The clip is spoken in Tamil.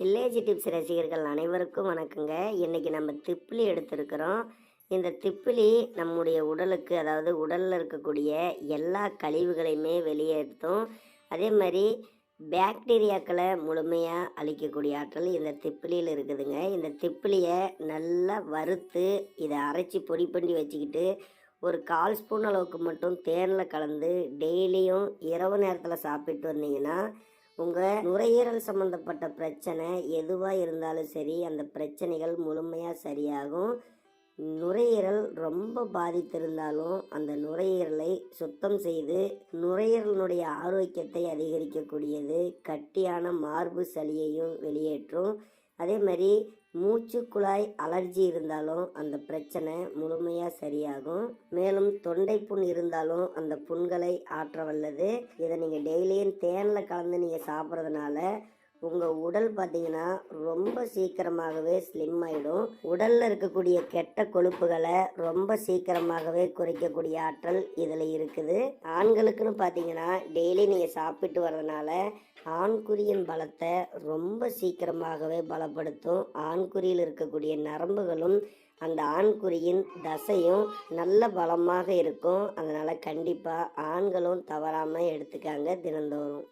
வில்லேஜ் டிப்ஸ் ரசிகர்கள் அனைவருக்கும் வணக்கங்க. இன்றைக்கி நம்ம திப்பிலி எடுத்திருக்கிறோம். இந்த திப்பிலி நம்முடைய உடலுக்கு அதாவது உடலில் இருக்கக்கூடிய எல்லா கழிவுகளையுமே வெளியேற்றும். அதே மாதிரி பாக்டீரியாக்களை முழுமையாக அழிக்கக்கூடிய ஆற்றல் இந்த திப்பிலியில் இருக்குதுங்க. இந்த திப்பிலியை நல்லா வறுத்து இதை அரைச்சி பொடி பண்ணி வச்சுக்கிட்டு ஒரு கால் ஸ்பூன் அளவுக்கு மட்டும் தேனில் கலந்து டெய்லியும் இரவு நேரத்தில் சாப்பிட்டு வந்தீங்கன்னா உங்கள் நுரையீரல் சம்மந்தப்பட்ட பிரச்சனை எதுவாக இருந்தாலும் சரி அந்த பிரச்சனைகள் முழுமையாக சரியாகும். நுரையீரல் ரொம்ப பாதித்திருந்தாலும் அந்த நுரையீரலை சுத்தம் செய்து நுரையீரலினுடைய ஆரோக்கியத்தை அதிகரிக்கக்கூடியது கட்டியான மார்பு சளியையும் வெளியேற்றும். அதே மாதிரி மூச்சு குழாய் அலர்ஜி இருந்தாலும் அந்த பிரச்சனை முழுமையாக சரியாகும். மேலும் தொண்டை புண் இருந்தாலும் அந்த புண்களை ஆற்ற வல்லது. இதை நீங்கள் டெய்லியும் தேனில் கலந்து நீங்கள் சாப்பிட்றதுனால உங்கள் உடல் பார்த்தீங்கன்னா ரொம்ப சீக்கிரமாகவே ஸ்லிம் ஆகிடும் உடலில் இருக்கக்கூடிய கெட்ட கொழுப்புகளை ரொம்ப சீக்கிரமாகவே குறைக்கக்கூடிய ஆற்றல் இதில் இருக்குது. ஆண்களுக்குன்னு பார்த்தீங்கன்னா டெய்லி நீங்கள் சாப்பிட்டு வர்றதுனால ஆண்குறியின் பலத்தை ரொம்ப சீக்கிரமாகவே பலப்படுத்தும். ஆண்குறியில் இருக்கக்கூடிய நரம்புகளும் அந்த ஆண்குறியின் தசையும் நல்ல பலமாக இருக்கும். அதனால் கண்டிப்பாக ஆண்களும் தவறாமல் எடுத்துக்காங்க தினந்தோறும்.